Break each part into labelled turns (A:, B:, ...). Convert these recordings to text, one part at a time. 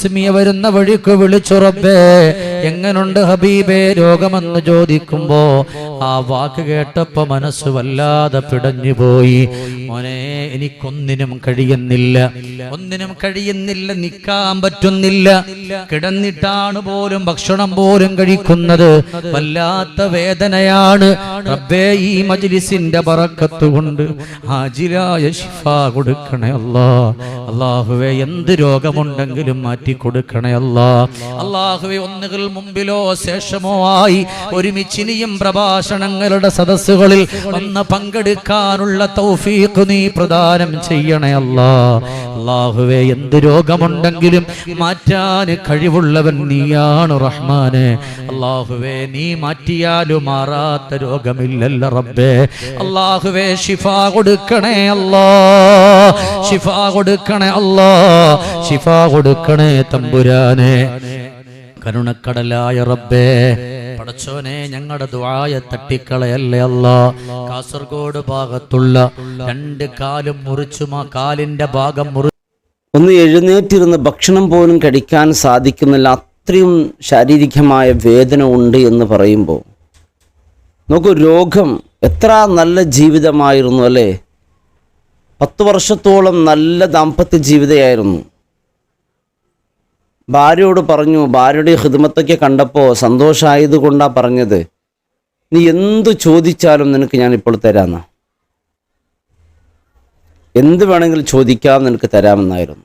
A: ആസ്മിയ വരുന്ന വഴിക്ക് വിളിച്ചുറപ്പേ. എങ്ങനുണ്ട് ഹബീബേ? രോഗമെന്ന് ചോദിക്കുമ്പോ ആ വാക്ക് കേട്ടപ്പോ മനസ്സ് വല്ലാതെ പിടഞ്ഞുപോയി. മോനെ എനിക്കൊന്നിനും കഴിയുന്നില്ല. ഒന്നിനും കഴിയുന്നില്ല നിൽക്കാൻ പറ്റുന്നില്ല. കിടന്നിട്ടാണ് പോലും ഭക്ഷണം പോലും കഴിക്കുന്നത്. വല്ലാത്ത വേദനയാണ്. റബ്ബേ ഈ മജ്ലിസിന്റെ ബറക്കത്ത് കൊണ്ട് ഹാജിരായ ശിഫ കൊടുക്കണേ അല്ലാ അള്ളാഹുവെ എന്ത് രോഗമുണ്ടെങ്കിലും മാറ്റി കൊടുക്കണേ അല്ലാ അള്ളാഹുവെ ഒന്നുകിൽ മുമ്പിലോ ശേഷമോ ആയി ഒരുമിച്ചിനിയും പ്രഭാഷണങ്ങളുടെ സദസ്സുകളിൽ ഒന്ന് പങ്കെടുക്കാനുള്ള തൗഫീഖ് നീ പ്രദാനം ചെയ്യണേ അല്ലാ അള്ളാഹുവെ എന്ത് രോഗമുണ്ടെങ്കിലും മാറ്റാൻ കഴിവുള്ളവൻ നീയാണ് റഹ്മാന്. അള്ളാഹുവെ നീ മാറ്റിയാലും മാറാത്ത രോഗമില്ലല്ല റബ്ബേ. അള്ളാഹുവെ ഷിഫ കൊടുക്കണേ അല്ലാ ഷിഫ കൊടുക്കണേ അല്ലാ ഷിഫ കൊടുക്കണേ. തമ്പുരാനെ കരുണക്കടലായ റബ്ബേ പടച്ചോനെ ഞങ്ങളുടെ ദുആയ തട്ടിക്കളയല്ലേ അല്ല? കാസർഗോഡ് ഭാഗത്തുള്ള രണ്ട് കാലും മുറിച്ചും ആ കാലിന്റെ ഭാഗം മുറി
B: ഒന്ന് എഴുന്നേറ്റിരുന്ന് ഭക്ഷണം പോലും കഴിക്കാൻ സാധിക്കുന്നില്ല. അത്രയും ശാരീരികമായ വേദന ഉണ്ട് എന്ന് പറയുമ്പോൾ നോക്കൂ രോഗം എത്ര നല്ല ജീവിതമായിരുന്നു അല്ലേ? പത്ത് വർഷത്തോളം നല്ല ദാമ്പത്യ ജീവിതമായിരുന്നു ഭാര്യയോട് പറഞ്ഞു ഭാര്യയുടെ ഹിദ്മത്തൊക്കെ കണ്ടപ്പോൾ സന്തോഷമായതുകൊണ്ടാണ് പറഞ്ഞത്. നീ എന്തു ചോദിച്ചാലും നിനക്ക് ഞാൻ ഇപ്പോൾ തരാമെന്ന എന്ത് വേണമെങ്കിലും ചോദിക്കാം നിനക്ക് തരാമെന്നായിരുന്നു.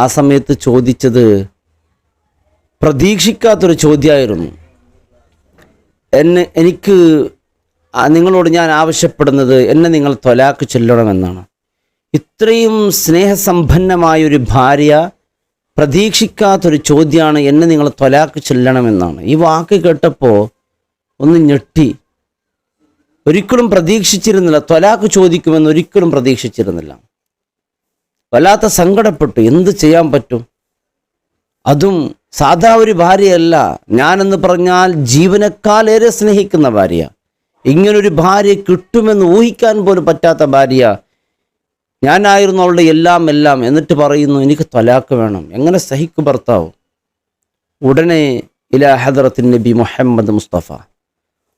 B: ആ സമയത്ത് ചോദിച്ചത് പ്രതീക്ഷിക്കാത്തൊരു ചോദ്യമായിരുന്നു. എന്നെ എനിക്ക് നിങ്ങളോട് ഞാൻ ആവശ്യപ്പെടുന്നത് എന്നെ നിങ്ങൾ തൊലാക്ക് ചൊല്ലണമെന്നാണ്. ഇത്രയും സ്നേഹസമ്പന്നമായൊരു ഭാര്യ പ്രതീക്ഷിക്കാത്തൊരു ചോദ്യമാണ് എന്നെ നിങ്ങൾ തൊലാക്ക് ചൊല്ലണമെന്നാണ്. ഈ വാക്ക് കേട്ടപ്പോൾ ഒന്ന് ഞെട്ടി. ഒരിക്കലും പ്രതീക്ഷിച്ചിരുന്നില്ല. തൊലാക്ക് ചോദിക്കുമെന്ന് ഒരിക്കലും പ്രതീക്ഷിച്ചിരുന്നില്ല. വല്ലാത്ത സങ്കടപ്പെട്ടു. എന്ത് ചെയ്യാൻ പറ്റും? അതും സാധാ ഒരു ഭാര്യയല്ല. ഞാനെന്ന് പറഞ്ഞാൽ ജീവനക്കാലേറെ സ്നേഹിക്കുന്ന ഭാര്യ. ഇങ്ങനൊരു ഭാര്യ കിട്ടുമെന്ന് ഊഹിക്കാൻ പോലും പറ്റാത്ത ഭാര്യ. ഞാനായിരുന്നു അവളുടെ എല്ലാം എല്ലാം. എന്നിട്ട് പറയുന്നു എനിക്ക് തലാക്ക് വേണം. എങ്ങനെ സഹിക്കു ഭർത്താവ്? ഉടനെ ഇലാ ഹദറത്തിൻ നബി മുഹമ്മദ് മുസ്തഫ.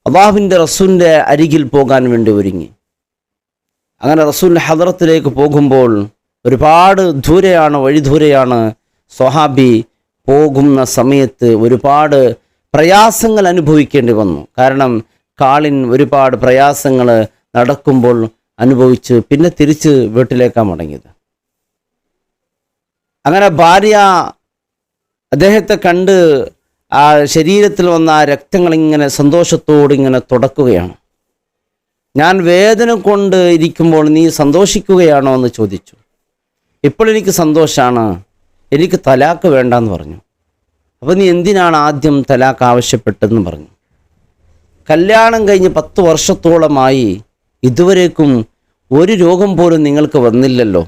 B: അള്ളാഹുവിന്റെ റസൂലിന്റെ അരികിൽ പോകാൻ വേണ്ടി ഒരുങ്ങി. അങ്ങനെ റസൂലിന്റെ ഹദറത്തിലേക്ക് പോകുമ്പോൾ ഒരുപാട് ദൂരെയാണ് വഴി ദൂരെയാണ് സ്വഹാബി പോകുന്ന സമയത്ത് ഒരുപാട് പ്രയാസങ്ങൾ അനുഭവിക്കേണ്ടി വന്നു. കാരണം കാളിൻ ഒരുപാട് പ്രയാസങ്ങൾ നടക്കുമ്പോൾ അനുഭവിച്ച് പിന്നെ തിരിച്ച് വീട്ടിലേക്കാണ് മടങ്ങിയത്. അങ്ങനെ ഭാര്യ അദ്ദേഹത്തെ കണ്ട് ആ ശരീരത്തിൽ വന്ന ആ രക്തങ്ങൾ ഇങ്ങനെ സന്തോഷത്തോട് ഇങ്ങനെ തുടക്കുകയാണ്. ഞാൻ വേദന കൊണ്ട് ഇരിക്കുമ്പോൾ നീ സന്തോഷിക്കുകയാണോ എന്ന് ചോദിച്ചു. ഇപ്പോൾ എനിക്ക് സന്തോഷമാണ് എനിക്ക് തലാക്ക് വേണ്ടെന്ന് പറഞ്ഞു. അപ്പോൾ നീ എന്തിനാണ് ആദ്യം തലാക്ക് ആവശ്യപ്പെട്ടതെന്ന് പറഞ്ഞു. കല്യാണം കഴിഞ്ഞ് പത്ത് വർഷത്തോളമായി ഇതുവരേക്കും ഒരു രോഗം പോലും നിങ്ങൾക്ക് വന്നില്ലല്ലോ.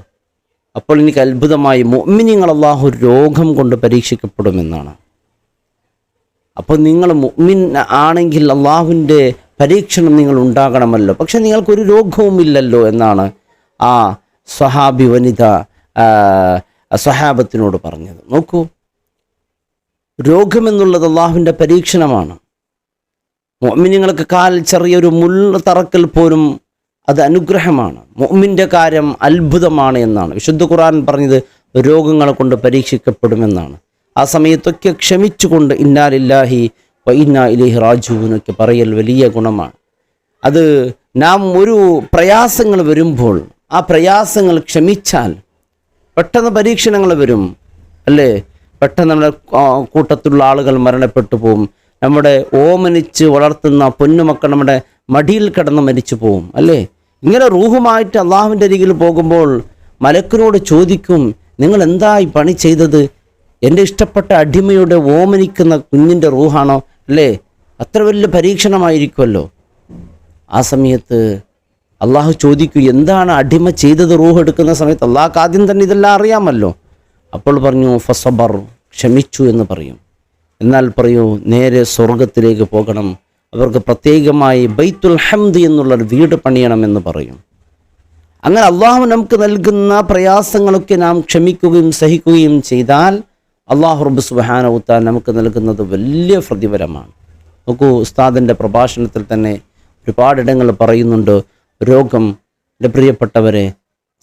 B: അപ്പോൾ എനിക്ക് അത്ഭുതമായി മുഅ്മിനീങ്ങൾ അള്ളാഹു രോഗം കൊണ്ട് പരീക്ഷിക്കപ്പെടുമെന്നാണ്. അപ്പോൾ നിങ്ങൾ മുഅ്മിൻ ആണെങ്കിൽ അള്ളാഹുവിന്റെ പരീക്ഷണം നിങ്ങൾ ഉണ്ടാകണമല്ലോ. പക്ഷെ നിങ്ങൾക്കൊരു രോഗവുമില്ലല്ലോ എന്നാണ് ആ സ്വഹാബി വനിത സ്വഹാബത്തിനോട് പറഞ്ഞത്. നോക്കൂ. രോഗമെന്നുള്ളത് അള്ളാഹുവിന്റെ പരീക്ഷണമാണ്. മുഅ്മിനുങ്ങൾക്ക് കാൽ ചെറിയൊരു മുള്ള തറക്കൽ പോലും അത് അനുഗ്രഹമാണ്. മുഅ്മിന്റെ കാര്യം അത്ഭുതമാണ് എന്നാണ്. വിശുദ്ധ ഖുർആൻ പറഞ്ഞത് രോഗങ്ങളെ കൊണ്ട് പരീക്ഷിക്കപ്പെടുമെന്നാണ്. ആ സമയത്തൊക്കെ ക്ഷമിച്ചുകൊണ്ട് ഇന്നാലില്ലാഹി വൈന ഇലൈഹി റാജുവിനൊക്കെ പറയൽ വലിയ ഗുണമാണ്. അത് നാം ഒരു പ്രയാസങ്ങൾ വരുമ്പോൾ ആ പ്രയാസങ്ങൾ ക്ഷമിച്ചാൽ പെട്ടെന്ന് പരീക്ഷണങ്ങൾ വരും. അല്ലേ? പെട്ടെന്ന് നമ്മുടെ കൂട്ടത്തിലുള്ള ആളുകൾ മരണപ്പെട്ടു പോകും നമ്മുടെ ഓമനിച്ച് വളർത്തുന്ന പൊന്നുമക്കൾ നമ്മുടെ മടിയിൽ കിടന്ന് മരിച്ചു പോവും. അല്ലേ? ഇങ്ങനെ റൂഹുമായിട്ട് അള്ളാഹുവിന്റെ അരികിൽ പോകുമ്പോൾ മലക്കിനോട് ചോദിക്കും നിങ്ങൾ എന്താ ഈ പണി ചെയ്തത്? എന്റെ ഇഷ്ടപ്പെട്ട അടിമയുടെ ഓമനിക്കുന്ന കുഞ്ഞിന്റെ റൂഹാണോ? അല്ലേ? അത്ര വലിയ പരീക്ഷണമായിരിക്കുമല്ലോ. ആ സമയത്ത് അള്ളാഹു ചോദിക്കൂ എന്താണ് അടിമ ചെയ്തത് റൂഹ് എടുക്കുന്ന സമയത്ത്? അള്ളാഹ്ക്ക് ആദ്യം തന്നെ ഇതെല്ലാം അറിയാമല്ലോ. അപ്പോൾ പറഞ്ഞു ഫസബർ ക്ഷമിച്ചു എന്ന് പറയും. എന്നാൽ പറയൂ നേരെ സ്വർഗത്തിലേക്ക് പോകണം. അവർക്ക് പ്രത്യേകമായി ബൈത്തുൽ ഹംദ് എന്നുള്ളൊരു വീട് പണിയണമെന്ന് പറയും. അങ്ങനെ അള്ളാഹു നമുക്ക് നൽകുന്ന പ്രയാസങ്ങളൊക്കെ നാം ക്ഷമിക്കുകയും സഹിക്കുകയും ചെയ്താൽ അള്ളാഹു റബ്ബ് സുബാനവുത്താൻ നമുക്ക് നൽകുന്നത് വലിയ പ്രതിഫലമാണ്. നോക്കൂ ഉസ്താദിന്റെ പ്രഭാഷണത്തിൽ തന്നെ ഒരുപാടിടങ്ങൾ പറയുന്നുണ്ട് രോഗം. എന്റെ പ്രിയപ്പെട്ടവരെ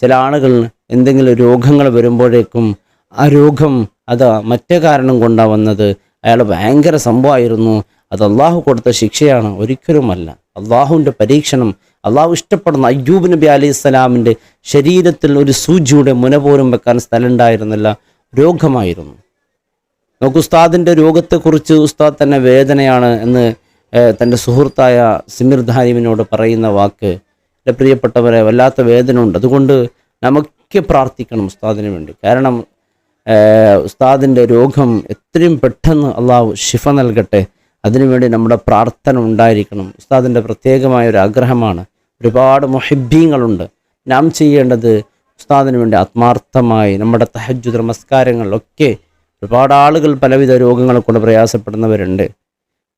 B: ചില ആളുകൾ എന്തെങ്കിലും രോഗങ്ങൾ വരുമ്പോഴേക്കും ആ രോഗം അത് മറ്റേ കാരണം കൊണ്ടാണ് വന്നത്. അയാൾ ഭയങ്കര സംഭവമായിരുന്നു. അത് അള്ളാഹു കൊടുത്ത ശിക്ഷയാണ് ഒരിക്കലുമല്ല. അള്ളാഹുവിന്റെ പരീക്ഷണം അള്ളാഹു ഇഷ്ടപ്പെടുന്ന അയ്യൂബ് നബി അലൈഹി സ്വലാമിന്റെ ശരീരത്തിൽ ഒരു സൂചിയുടെ മുന പോലും വെക്കാൻ സ്ഥലം ഉണ്ടായിരുന്നില്ല രോഗമായിരുന്നു. നമുക്ക് ഉസ്താദിന്റെ രോഗത്തെക്കുറിച്ച് ഉസ്താദ് തന്നെ വേദനയാണ് എന്ന് തന്റെ സുഹൃത്തായ സിമിർ ധാരിമിനോട് പറയുന്ന വാക്ക് എന്റെ പ്രിയപ്പെട്ടവരെ വല്ലാത്ത വേദന ഉണ്ട് അതുകൊണ്ട് നമുക്ക് പ്രാർത്ഥിക്കണം ഉസ്താദിന് വേണ്ടി. കാരണം ഉസ്താദിന്റെ രോഗം എത്രയും പെട്ടെന്ന് അള്ളാഹു ശിഫ നൽകട്ടെ. അതിനുവേണ്ടി നമ്മുടെ പ്രാർത്ഥന ഉണ്ടായിരിക്കണം. ഉസ്താദിന്റെ പ്രത്യേകമായ ഒരു ആഗ്രഹമാണ്. ഒരുപാട് മൊഹിബ്യങ്ങളുണ്ട് നാം ചെയ്യേണ്ടത് ഉസ്താദിന് വേണ്ടി ആത്മാർത്ഥമായി നമ്മുടെ തഹജുദ് നമസ്കാരങ്ങളിലൊക്കെ ഒരുപാട് ആളുകൾ പലവിധ രോഗങ്ങളെ കൊണ്ട് പ്രയാസപ്പെടുന്നവരുണ്ട്.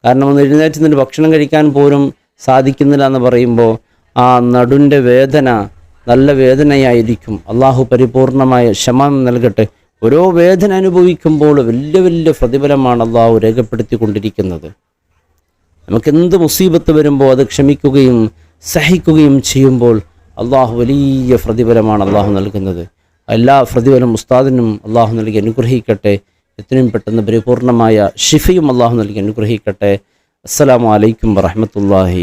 B: കാരണം ഒന്ന് എഴുന്നേറ്റ് നിന്ന് ഭക്ഷണം കഴിക്കാൻ പോലും സാധിക്കുന്നില്ല എന്ന് പറയുമ്പോൾ ആ നടുന്റെ വേദന നല്ല വേദനയായിരിക്കും. അള്ളാഹു പരിപൂർണമായ ശമനം നൽകട്ടെ. ഓരോ വേദന അനുഭവിക്കുമ്പോൾ വലിയ വലിയ പ്രതിഫലമാണ് അള്ളാഹു രേഖപ്പെടുത്തിക്കൊണ്ടിരിക്കുന്നത്. നമുക്ക് എന്ത് മുസീബത്ത് വരുമ്പോൾ അത് ക്ഷമിക്കുകയും സഹിക്കുകയും ചെയ്യുമ്പോൾ അള്ളാഹു വലിയ പ്രതിഫലമാണ് അള്ളാഹു നൽകുന്നത്. എല്ലാ പ്രതിഫലം ഉസ്താദിനും അള്ളാഹു നൽകി അനുഗ്രഹിക്കട്ടെ. എത്രയും പെട്ടെന്ന് പരിപൂർണമായ ഷിഫയും അള്ളാഹു നൽകി അനുഗ്രഹിക്കട്ടെ. അസ്സലാമു അലൈക്കും വറഹമത്തല്ലാഹി